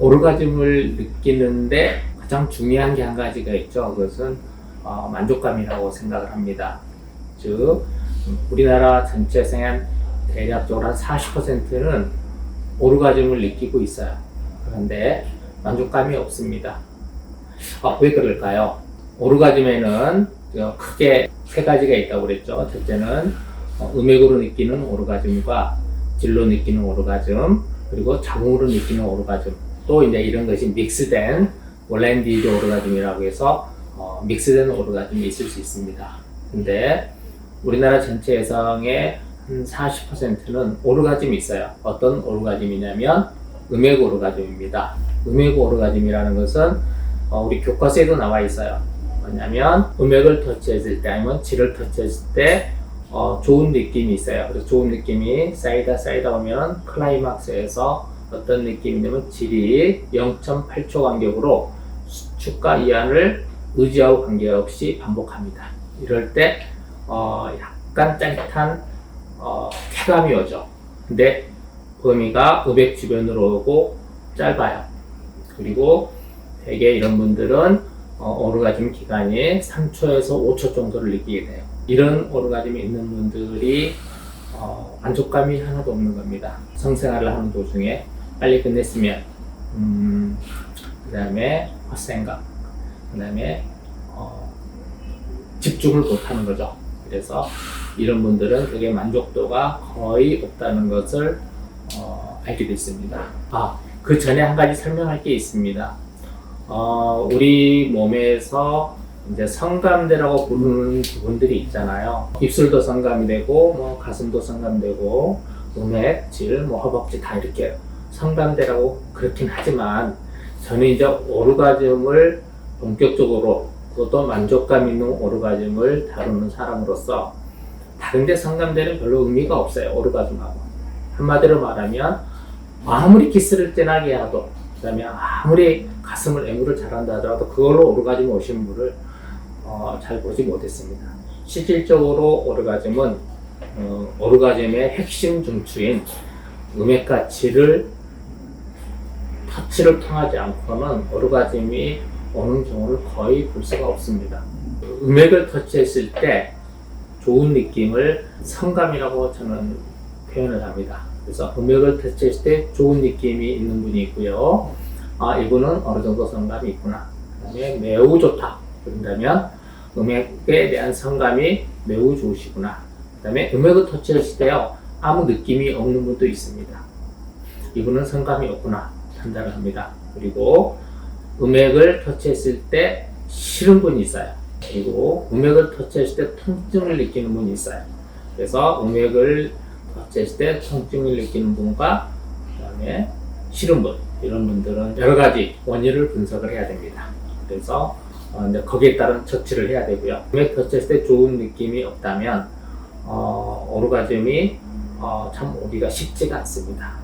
오르가즘을 느끼는데 가장 중요한 게 한 가지가 있죠. 그것은 어, 만족감이라고 생각을 합니다. 즉 우리나라 전체에서 한 대략적으로 한 40%는 오르가즘을 느끼고 있어요. 그런데 만족감이 없습니다. 어, 왜 그럴까요? 오르가즘에는 어, 크게 세 가지가 있다고 그랬죠. 첫째는 어, 음액으로 느끼는 오르가즘과 질로 느끼는 오르가즘, 그리고 자궁으로 느끼는 오르가즘, 또 이제 이런 것이 믹스된 올랜디드 오르가즘이라고 해서 어, 믹스된 오르가즘이 있을 수 있습니다. 근데 우리나라 전체 여성의 한 40%는 오르가즘이 있어요. 어떤 오르가즘이냐면 음액 오르가즘입니다. 음액 오르가즘이라는 것은 어, 우리 교과서에도 나와 있어요. 뭐냐면 음액을 터치했을 때 아니면 질을 터치했을 때 어, 좋은 느낌이 있어요. 그래서 좋은 느낌이 쌓이다 쌓이다 보면 클라이막스에서 어떤 느낌이냐면 질이 0.8초 간격으로 수축과 이완을 의지하고 관계없이 반복합니다. 이럴 때 어, 약간 짜릿한 어, 쾌감이 오죠. 근데 범위가 음액 주변으로 오고 짧아요. 그리고 대개 이런 분들은 어, 오르가즘 기간이 3초에서 5초 정도를 느끼게 돼요. 이런 오르가즘이 있는 분들이 어, 만족감이 하나도 없는 겁니다. 성생활을 하는 도중에 빨리 끝냈으면, 음, 그 다음에 헛생각, 그 다음에 어, 집중을 못하는 거죠. 그래서 이런 분들은 되게 만족도가 거의 없다는 것을 어, 알게 됐습니다. 아, 그 전에 한 가지 설명할 게 있습니다. 어, 우리 몸에서 이제 성감대라고 부르는 부분들이 있잖아요. 입술도 성감이 되고, 뭐 가슴도 성감되고, 음액, 질, 뭐 허벅지 다 이렇게 성감대라고 그렇긴 하지만 저는 이제 오르가즘을 본격적으로 그것도 만족감 있는 오르가즘을 다루는 사람으로서 다른데 성감대는 별로 의미가 없어요. 오르가즘하고 한마디로 말하면 아무리 키스를 진하게 해도 그다음에 아무리 가슴을 애무를 잘한다 하더라도 그걸로 오르가즘 오신 분을 어, 잘 보지 못했습니다. 실질적으로 오르가즘은 어, 오르가즘의 핵심 중추인 음액과 질을 터치를 통하지 않고는 오르가즘이 오는 경우를 거의 볼 수가 없습니다. 음액을 터치했을 때 좋은 느낌을 성감이라고 저는 표현을 합니다. 그래서 음액을 터치했을 때 좋은 느낌이 있는 분이 있고요. 아, 이분은 어느 정도 성감이 있구나. 그 다음에 매우 좋다. 그런다면 음액에 대한 성감이 매우 좋으시구나. 그 다음에 음액을 터치했을 때요. 아무 느낌이 없는 분도 있습니다. 이분은 성감이 없구나. 판단을 합니다. 그리고 음액을 터치했을 때 싫은 분이 있어요. 그리고 음액을 터치했을 때 통증을 느끼는 분이 있어요. 그래서 음액을 터치했을 때 통증을 느끼는 분과 그다음에 싫은 분 이런 분들은 여러 가지 원인을 분석을 해야 됩니다. 그래서 어, 이제 거기에 따른 처치를 해야 되고요. 음액 터치했을 때 좋은 느낌이 없다면 어, 오르가즘이 어, 참 오기가 쉽지가 않습니다.